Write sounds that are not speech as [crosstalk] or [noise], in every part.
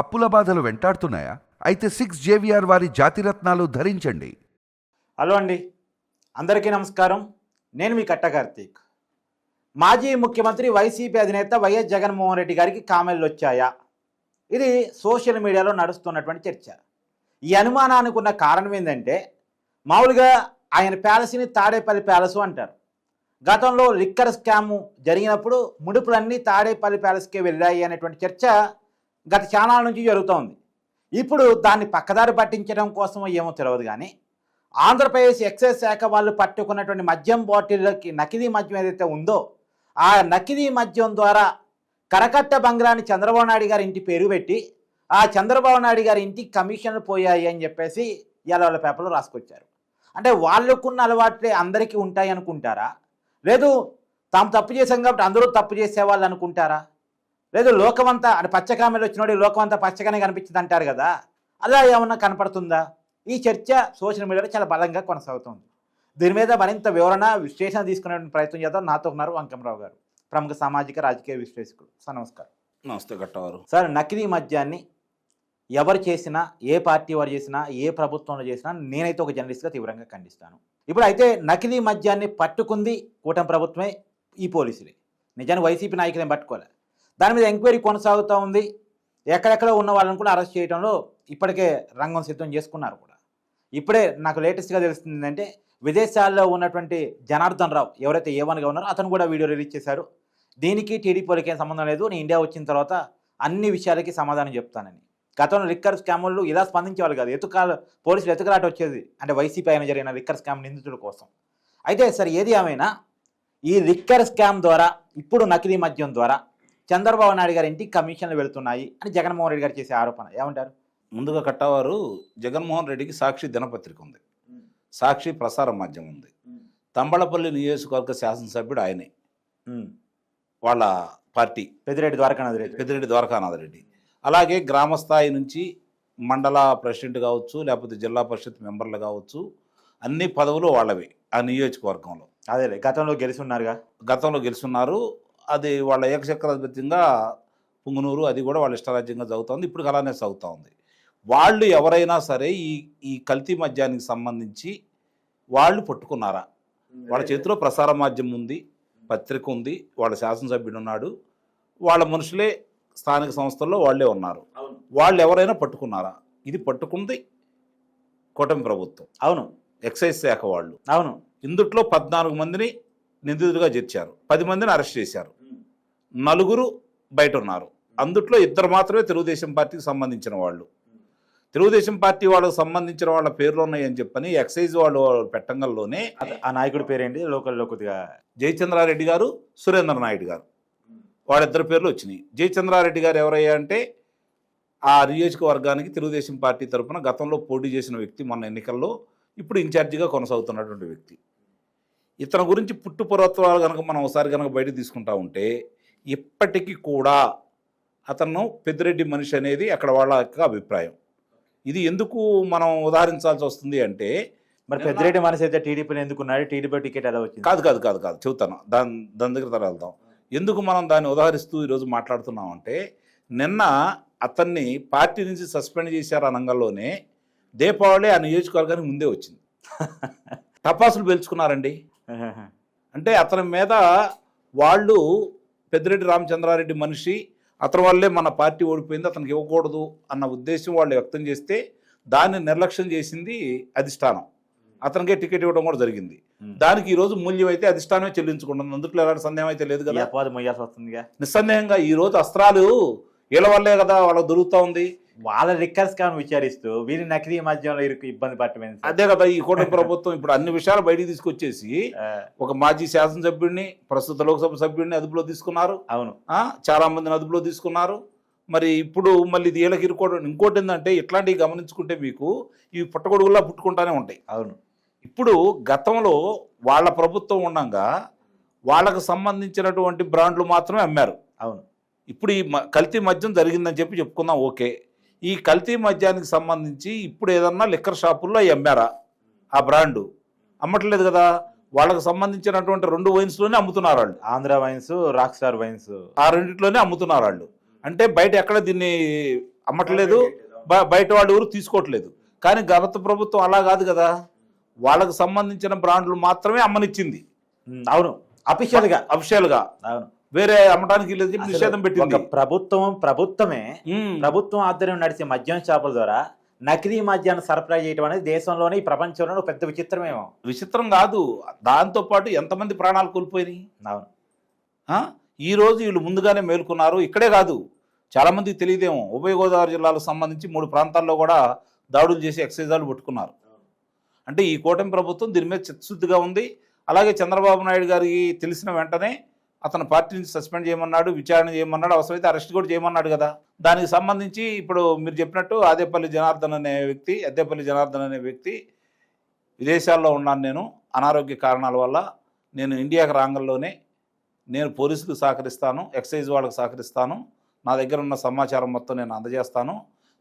అప్పుల బాధలు వెంటాడుతున్నాయా? అయితే సిక్స్ జేవిఆర్ వారి జాతిరత్నాలు ధరించండి. హలో అండి. అందరికీ నమస్కారం. నేను మీ కట్ట కార్తీక్. మాజీ ముఖ్యమంత్రి వైసీపీ అధినేత వైఎస్ జగన్మోహన్ రెడ్డి గారికి కామెంట్లు వచ్చాయా? ఇది సోషల్ మీడియాలో నడుస్తున్నటువంటి చర్చ. ఈ అనుమానానికి ఉన్న కారణం ఏంటంటే మామూలుగా ఆయన ప్యాలెస్ని తాడేపల్లి ప్యాలెస్ అంటారు. గతంలో లిక్కర్ స్కాము జరిగినప్పుడు ముడుపులన్నీ తాడేపల్లి ప్యాలెస్కే వెళ్ళాయి అనేటువంటి చర్చ గత చాలా నుంచి జరుగుతోంది. ఇప్పుడు దాన్ని పక్కదారి పట్టించడం కోసం ఏమో తెలియదు కానీ ఆంధ్రప్రదేశ్ ఎక్సైజ్ శాఖ వాళ్ళు పట్టుకున్నటువంటి మద్యం బాటిల్లోకి నకిలీ మద్యం ఏదైతే ఉందో ఆ నకిలీ మద్యం ద్వారా కరకట్ట బంగ్లాని చంద్రబాబు నాయుడు గారి ఇంటి పేరు పెట్టి ఆ చంద్రబాబు నాయుడు గారి ఇంటికి కమిషన్లు పోయాయి అని చెప్పేసి ఇవాళ వాళ్ళ పేపర్లో రాసుకొచ్చారు. అంటే వాళ్ళకున్న అలవాట్లే అందరికీ ఉంటాయి అనుకుంటారా? లేదు తాము తప్పు చేశాం కాబట్టి అందరూ తప్పు చేసేవాళ్ళు అనుకుంటారా? లేదు లోకమంతా అంటే పచ్చకామెలు వచ్చినోడు లోకమంతా పచ్చగానే కనిపించింది అంటారు కదా. అలా ఏమన్నా కనపడుతుందా? ఈ చర్చ సోషల్ మీడియాలో చాలా బలంగా కొనసాగుతుంది. దీని మీద మరింత వివరణ విశ్లేషణ తీసుకునే ప్రయత్నం చేద్దాం. నాతో ఉన్నారు వంకమరావు గారు ప్రముఖ సామాజిక రాజకీయ విశ్లేషకుడు సార్ నమస్కారం. నమస్తే గట్టవారు. సార్ నకిలీ మద్యాన్ని ఎవరు చేసినా ఏ పార్టీ వారు చేసినా ఏ ప్రభుత్వంలో చేసినా నేనైతే ఒక జర్నలిస్ట్గా తీవ్రంగా ఖండిస్తాను. ఇప్పుడు అయితే నకిలీ మద్యాన్ని పట్టుకుంది కూటమి ప్రభుత్వమే ఈ పోలీసులే. నిజానికి వైసీపీ నాయకులను పట్టుకోలే. దాని మీద ఎంక్వైరీ కొనసాగుతూ ఉంది. ఎక్కడెక్కడ ఉన్న వాళ్ళని కూడా అరెస్ట్ చేయడంలో ఇప్పటికే రంగం సిద్ధం చేసుకున్నారు కూడా. ఇప్పుడే నాకు లేటెస్ట్గా తెలుస్తుంది ఏంటంటే విదేశాల్లో ఉన్నటువంటి జనార్దన్ రావు ఎవరైతే ఏవన్గా ఉన్నారో అతను కూడా వీడియో రిలీజ్ చేశారు. దీనికి టీడీపీలకి ఏం సంబంధం లేదు. నేను ఇండియా వచ్చిన తర్వాత అన్ని విషయాలకి సమాధానం చెప్తానని. గతంలో లిక్కర్ స్కాములు ఇలా స్పందించేవాళ్ళు కాదు. ఎతుకాల పోలీసులు ఎతుకలాట వచ్చేది. అంటే వైసీపీ ఆయన జరిగిన లిక్కర్ స్కామ్ నిందితుల కోసం. అయితే సరే ఏది ఏమైనా ఈ లిక్కర్ స్కామ్ ద్వారా ఇప్పుడు నకిలీ మద్యం ద్వారా చంద్రబాబు నాయుడు గారి ఇంటికి కమిషన్లు వెళ్తున్నాయి అని జగన్మోహన్ రెడ్డి గారు చేసే ఆరోపణ. ఏమంటారు? ముందుగా కట్టవారు జగన్మోహన్ రెడ్డికి సాక్షి దినపత్రిక ఉంది. సాక్షి ప్రసార మాధ్యమం ఉంది. తంబళపల్లి నియోజకవర్గ శాసనసభ్యుడు ఆయనే. వాళ్ళ పార్టీ. పెద్దిరెడ్డి ద్వారకానాథ్ రెడ్డి. పెద్దిరెడ్డి ద్వారకానాథ్ రెడ్డి. అలాగే గ్రామ స్థాయి నుంచి మండల ప్రెసిడెంట్ కావచ్చు లేకపోతే జిల్లా పరిషత్ మెంబర్లు కావచ్చు అన్ని పదవులు వాళ్ళవి ఆ నియోజకవర్గంలో. అదేలే గతంలో గెలిచి ఉన్నారుగా గతంలో గెలుచున్నారు అది వాళ్ళ ఏకచక్రాధిపత్యంగా పుంగునూరు అది కూడా వాళ్ళ ఇష్టరాజ్యంగా జరుగుతుంది ఇప్పుడు అలానే సాగుతూ ఉంది వాళ్ళు ఎవరైనా సరే ఈ ఈ కల్తీ మద్యానికి సంబంధించి వాళ్ళు పట్టుకున్నారా? వాళ్ళ చేతిలో ప్రసార మాధ్యమం ఉంది పత్రిక ఉంది వాళ్ళ శాసనసభ్యుడు ఉన్నాడు. వాళ్ళ మనుషులే స్థానిక సంస్థల్లో వాళ్ళే ఉన్నారు. వాళ్ళు ఎవరైనా పట్టుకున్నారా? ఇది పట్టుకుంది కూటమి ప్రభుత్వం. అవును. ఎక్సైజ్ శాఖ వాళ్ళు. అవును. ఇందుట్లో పద్నాలుగు మందిని నిందితులుగా చేర్చారు. పది మందిని అరెస్ట్ చేశారు. నలుగురు బయట ఉన్నారు అందుట్లో ఇద్దరు మాత్రమే తెలుగుదేశం పార్టీకి సంబంధించిన వాళ్ళు. తెలుగుదేశం పార్టీ వాళ్ళకు సంబంధించిన వాళ్ళ పేర్లు ఉన్నాయని చెప్పని ఎక్సైజ్ వాళ్ళు పెట్టంగల్లోనే ఆ నాయకుడి పేరేంటి? లోకల్లో కొద్దిగా జయచంద్రారెడ్డి గారు సురేంద్ర నాయుడు గారు. వాళ్ళిద్దరి పేర్లు వచ్చినాయి. జయచంద్రారెడ్డి గారు ఎవరయ్యా అంటే ఆ నియోజకవర్గానికి తెలుగుదేశం పార్టీ తరఫున గతంలో పోటీ చేసిన వ్యక్తి మొన్న ఎన్నికల్లో ఇప్పుడు ఇన్ఛార్జిగా కొనసాగుతున్నటువంటి వ్యక్తి. ఇతని గురించి పుట్టుపూర్వత్వాలు కనుక మనం ఒకసారి కనుక బయట తీసుకుంటా ఉంటే ఇప్పటికీ కూడా అతను పెద్దిరెడ్డి మనిషి అనేది అక్కడ వాళ్ళ యొక్క అభిప్రాయం. ఇది ఎందుకు మనం ఉదాహరించాల్సి వస్తుంది అంటే మరి పెద్దిరెడ్డి మనసు అయితే టీడీపీని ఎందుకున్నాడు టీడీపీ టికెట్ ఎలా వచ్చింది? కాదు కాదు కాదు కాదు. చెబుతాను. దాని దాని దగ్గర తర్వాత వెళ్దాం. ఎందుకు మనం దాన్ని ఉదాహరిస్తూ ఈరోజు మాట్లాడుతున్నాం అంటే నిన్న అతన్ని పార్టీ నుంచి సస్పెండ్ చేశారు అనంగంలోనే దీపావళి ఆ నియోజకవర్గానికి ముందే వచ్చింది. [laughs] టపాసులు పేల్చుకున్నారండి. అంటే అతని మీద వాళ్ళు పెద్దిరెడ్డి రామచంద్రారెడ్డి మనిషి అతని వల్లే మన పార్టీ ఓడిపోయింది అతనికి ఇవ్వకూడదు అన్న ఉద్దేశం వాళ్ళు వ్యక్తం చేస్తే దాన్ని నిర్లక్ష్యం చేసింది అధిష్టానం. అతనికే టికెట్ ఇవ్వడం కూడా జరిగింది. దానికి ఈ రోజు మూల్యం అయితే అధిష్టానమే చెల్లించుకుంటుంది. అందుట్లో ఎలాంటి సందేహం అయితే లేదు కదా. వస్తుందిగా. నిస్సందేహంగా ఈ రోజు అస్త్రాలు వీళ్ళ వల్లే కదా వాళ్ళకి దొరుకుతా ఉంది. వాళ్ళ లిక్కర్ స్కామ్ విచారిస్తూ వీరి నకిలీ మధ్యంలో ఇరుకు ఇబ్బంది పట్టమైంది. అదే కదా ఈ కూటమి ప్రభుత్వం ఇప్పుడు అన్ని విషయాలు బయటికి తీసుకొచ్చేసి ఒక మాజీ శాసనసభ్యుడిని ప్రస్తుత లోక్సభ సభ్యుడిని అదుపులో తీసుకున్నారు. అవును. చాలా మందిని అదుపులో తీసుకున్నారు. మరి ఇప్పుడు మళ్ళీ ఇది వీళ్ళకి ఇరుకోవడం ఇంకోటి ఏంటంటే ఇట్లాంటివి గమనించుకుంటే మీకు ఇవి పుట్టగొడుగులా పుట్టుకుంటానే ఉంటాయి. అవును. ఇప్పుడు గతంలో వాళ్ళ ప్రభుత్వం ఉండగా వాళ్ళకు సంబంధించినటువంటి బ్రాండ్లు మాత్రమే అమ్మారు. అవును. ఇప్పుడు ఈ కల్తీ మద్యం జరిగిందని చెప్పి చెప్పుకుందాం ఓకే. ఈ కల్తీ మద్యానికి సంబంధించి ఇప్పుడు ఏదన్నా లిక్కర్ షాపుల్లో అవి అమ్మారా ఆ బ్రాండు? అమ్మట్లేదు కదా. వాళ్ళకి సంబంధించినటువంటి రెండు వైన్స్లోనే అమ్ముతున్నారు వాళ్ళు. Andhra wines rock star wines. ఆ రెండిట్లోనే అమ్ముతున్నారు వాళ్ళు. అంటే బయట ఎక్కడ దీన్ని అమ్మట్లేదు బయట వాళ్ళు ఎవరు తీసుకోవట్లేదు. కానీ గత ప్రభుత్వం అలా కాదు కదా. వాళ్ళకు సంబంధించిన బ్రాండ్లు మాత్రమే అమ్మనిచ్చింది. అవును. అఫీషియల్గా అఫిషియల్గా అవును. వేరే అమ్మటానికి లేదు చెప్పి నిషేధం పెట్టింది. ప్రభుత్వం ప్రభుత్వమే. ప్రభుత్వం ఆధ్వర్యం నడిచే మద్యం షాపుల ద్వారా నకిలీ మద్యాన్ని సరఫరా చేయడం అనేది దేశంలోనే ఈ ప్రపంచంలోనే ఒక పెద్ద విచిత్రమేమో. విచిత్రం కాదు. దాంతో పాటు ఎంతమంది ప్రాణాలు కోల్పోయినాయి? అవును? ఈ రోజు వీళ్ళు ముందుగానే మేల్కొన్నారు. ఇక్కడే కాదు. చాలా మందికి తెలియదేమో. ఉభయ గోదావరి జిల్లాలకు సంబంధించి మూడు ప్రాంతాల్లో కూడా దాడులు చేసి ఎక్సైజాలు పట్టుకున్నారు. అంటే ఈ కూటమి ప్రభుత్వం దీని మీద చిత్తశుద్ధిగా ఉంది. అలాగే చంద్రబాబు నాయుడు గారికి తెలిసిన వెంటనే అతను పార్టీ నుంచి సస్పెండ్ చేయమన్నాడు విచారణ చేయమన్నాడు అవసరమైతే అరెస్ట్ కూడా చేయమన్నాడు కదా. దానికి సంబంధించి ఇప్పుడు మీరు చెప్పినట్టు ఆదేపల్లి జనార్దన్ అనే వ్యక్తి అద్దేపల్లి జనార్దన్ అనే వ్యక్తి విదేశాల్లో ఉన్నాను నేను అనారోగ్య కారణాల వల్ల నేను ఇండియాకి రాంగంలోనే నేను పోలీసులకు సహకరిస్తాను ఎక్సైజ్ వాళ్ళకి సహకరిస్తాను నా దగ్గర ఉన్న సమాచారం మొత్తం నేను అందజేస్తాను.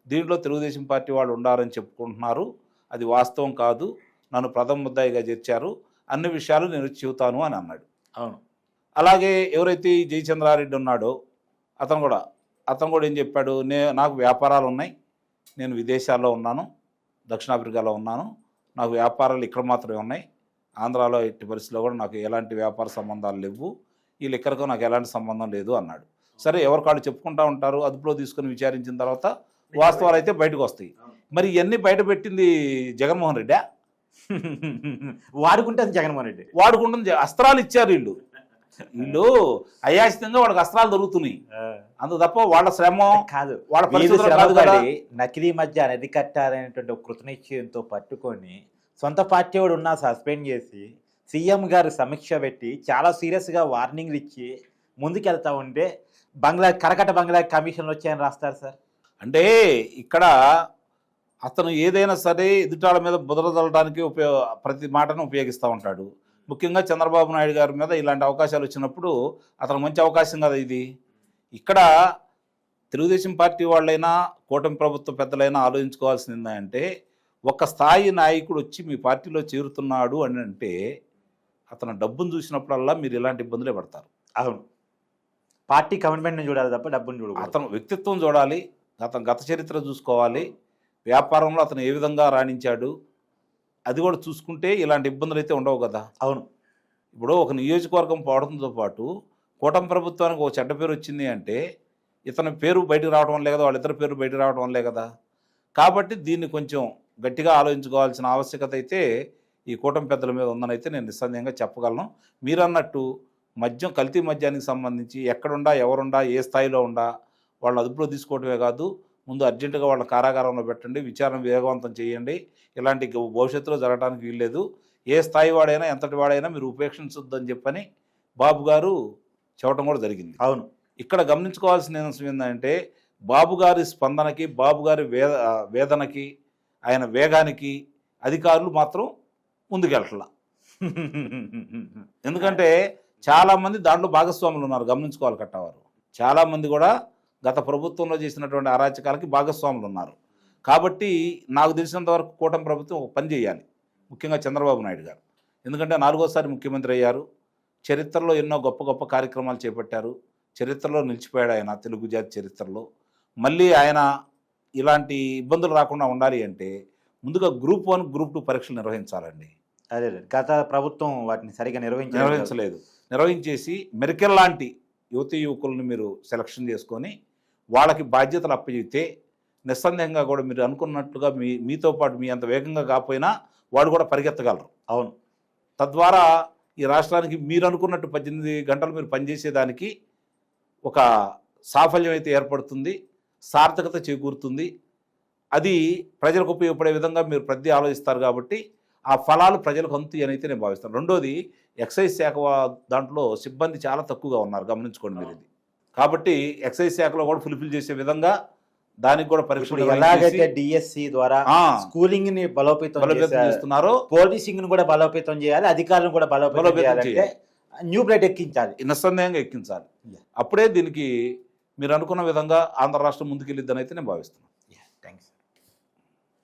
దీంట్లో తెలుగుదేశం పార్టీ వాళ్ళు ఉండాలని చెప్పుకుంటున్నారు. అది వాస్తవం కాదు. నన్ను ప్రథమ ముద్దాయిగా చేర్చారు. అన్ని విషయాలు నేను చెబుతాను అని అన్నాడు. అవును. అలాగే ఎవరైతే జయచంద్రారెడ్డి ఉన్నాడో అతను కూడా అతను కూడా ఏం చెప్పాడు నే నాకు వ్యాపారాలు ఉన్నాయి నేను విదేశాల్లో ఉన్నాను దక్షిణాఫ్రికాలో ఉన్నాను నాకు వ్యాపారాలు ఇక్కడ మాత్రమే ఉన్నాయి ఆంధ్రాలో ఎట్టి పరిస్థితిలో కూడా నాకు ఎలాంటి వ్యాపార సంబంధాలు లేవు ఈ లిక్కర్కు నాకు ఎలాంటి సంబంధం లేదు అన్నాడు. సరే ఎవరి కాళ్ళు చెప్పుకుంటా ఉంటారు అదుపులో తీసుకుని విచారించిన తర్వాత వాస్తవాలు అయితే బయటకు వస్తాయి. మరి ఇవన్నీ బయట పెట్టింది జగన్మోహన్ రెడ్డా? వాడుకుంటే అది జగన్మోహన్ రెడ్డి. వాడుకుంటుంది అస్త్రాలు ఇచ్చారు వీళ్ళు. వీళ్ళు అయాచితంగా వాళ్ళకి అస్త్రాలు దొరుకుతున్నాయి. అంత తప్ప వాళ్ళ శ్రమ కాదు. వాళ్ళ పరిస్థితులు నకిలీ మధ్య అరికట్టాలనేటువంటి కృతనిశ్చయంతో పట్టుకొని సొంత పార్టీ వాడు ఉన్నా సస్పెండ్ చేసి సీఎం గారు సమీక్ష పెట్టి చాలా సీరియస్గా వార్నింగ్లు ఇచ్చి ముందుకెళ్తా ఉంటే బంగ్లా కరకట బంగ్లా కమిషన్లు వచ్చాయని రాస్తారు సార్. అంటే ఇక్కడ అతను ఏదైనా సరే ఎదుటాల మీద బుదరదలడానికి ఉపయోగ ప్రతి మాటను ఉపయోగిస్తూ ఉంటాడు. ముఖ్యంగా చంద్రబాబు నాయుడు గారి మీద ఇలాంటి అవకాశాలు వచ్చినప్పుడు అతను మంచి అవకాశం కదా ఇది. ఇక్కడ తెలుగుదేశం పార్టీ వాళ్ళైనా కూటమి ప్రభుత్వ పెద్దలైనా ఆలోచించుకోవాల్సింది ఏంటంటే ఒక స్థాయి నాయకుడు వచ్చి మీ పార్టీలో చేరుతున్నాడు అని అంటే అతను డబ్బును చూసినప్పుడల్లా మీరు ఇలాంటి ఇబ్బందులే పడతారు. అవును. పార్టీ కమిట్మెంట్ చూడాలి తప్ప డబ్బును చూడకూడదు. అతను వ్యక్తిత్వం చూడాలి అతను గత చరిత్ర చూసుకోవాలి వ్యాపారంలో అతను ఏ విధంగా రాణించాడు అది కూడా చూసుకుంటే ఇలాంటి ఇబ్బందులు అయితే ఉండవు కదా. అవును. ఇప్పుడు ఒక నియోజకవర్గం పోవడంతో పాటు కూటమి ప్రభుత్వానికి ఒక చెడ్డ పేరు వచ్చింది అంటే ఇతని పేరు బయటకు రావడం వల్లే కదా వాళ్ళిద్దరి పేరు బయటకు రావడం వల్లే కదా. కాబట్టి దీన్ని కొంచెం గట్టిగా ఆలోచించుకోవాల్సిన ఆవశ్యకత అయితే ఈ కూటమి పెద్దల మీద ఉందని అయితే నేను నిస్సందేహంగా చెప్పగలను. మీరన్నట్టు మద్యం కల్తీ మద్యానికి సంబంధించి ఎక్కడుండా ఎవరుండా ఏ స్థాయిలో ఉండా వాళ్ళని అదుపులో తీసుకోవడమే కాదు ముందు అర్జెంటుగా వాళ్ళ కారాగారంలో పెట్టండి విచారణ వేగవంతం చేయండి. ఇలాంటి భవిష్యత్తులో జరగడానికి వీల్లేదు. ఏ స్థాయి వాడైనా ఎంతటి వాడైనా మీరు ఉపేక్షించొద్దని చెప్పని బాబు గారు చెప్పడం కూడా జరిగింది. అవును. ఇక్కడ గమనించుకోవాల్సిన అంశం ఏంటంటే బాబు గారి స్పందనకి బాబు గారి వేద వేదనకి ఆయన వేగానికి అధికారులు మాత్రం ముందుకెళ్ళట్లా. [laughs] ఎందుకంటే చాలామంది దాంట్లో భాగస్వాములు ఉన్నారు గమనించుకోవాలి కట్టవారు. చాలామంది కూడా గత ప్రభుత్వంలో చేసినటువంటి అరాచకాలకి భాగస్వాములు ఉన్నారు కాబట్టి నాకు తెలిసినంత వరకు కూటమి ప్రభుత్వం ఒక పని చేయాలి. ముఖ్యంగా చంద్రబాబు నాయుడు గారు. ఎందుకంటే నాలుగోసారి ముఖ్యమంత్రి అయ్యారు. చరిత్రలో ఎన్నో గొప్ప గొప్ప కార్యక్రమాలు చేపట్టారు. చరిత్రలో నిలిచిపోయాడు ఆయన తెలుగు జాతి చరిత్రలో. మళ్ళీ ఆయన ఇలాంటి ఇబ్బందులు రాకుండా ఉండాలి అంటే ముందుగా గ్రూప్ వన్ గ్రూప్ టూ పరీక్షలు నిర్వహించాలండి. అదే. గత ప్రభుత్వం వాటిని సరిగా నిర్వహించలేదు. నిర్వహించలేదు. నిర్వహించేసి మెరికల్ లాంటి యువతి యువకులను మీరు సెలక్షన్ చేసుకొని వాళ్ళకి బాధ్యతలు అప్పచెప్తే నిస్సందేహంగా కూడా మీరు అనుకున్నట్లుగా మీ మీతో పాటు మీ అంత వేగంగా కాకపోయినా వాడు కూడా పరిగెత్తగలరు. అవును. తద్వారా ఈ రాష్ట్రానికి మీరు అనుకున్నట్టు పద్దెనిమిది గంటలు మీరు పనిచేసేదానికి ఒక సాఫల్యం అయితే ఏర్పడుతుంది సార్థకత చేకూరుతుంది. అది ప్రజలకు ఉపయోగపడే విధంగా మీరు ప్రతి ఆలోచిస్తారు కాబట్టి ఆ ఫలాలు ప్రజలకు అంతు అని అయితే నేను భావిస్తాను. రెండోది ఎక్సైజ్ శాఖ దాంట్లో సిబ్బంది చాలా తక్కువగా ఉన్నారు గమనించుకోండి మీరు ఇది. కాబట్టి ఎక్సైజ్ శాఖలో కూడా ఫుల్ఫిల్ చేసే విధంగా దానికి కూడా పరీక్షలు ఎలాగైతే డిఎస్సి ద్వారా స్కూలింగ్ని బలోపేతం చేస్తున్నారో. పోలీసింగ్ను కూడా బలోపేతం చేయాలి అధికారులను కూడా బలోపేతం చేయాలంటే న్యూ బ్లడ్ ఎక్కించాలి. నిస్సందేహంగా ఎక్కించాలి. అప్పుడే దీనికి మీరు అనుకున్న విధంగా ఆంధ్ర రాష్ట్రం ముందుకెళ్ళిద్దని అయితే నేను భావిస్తున్నాను. థ్యాంక్స్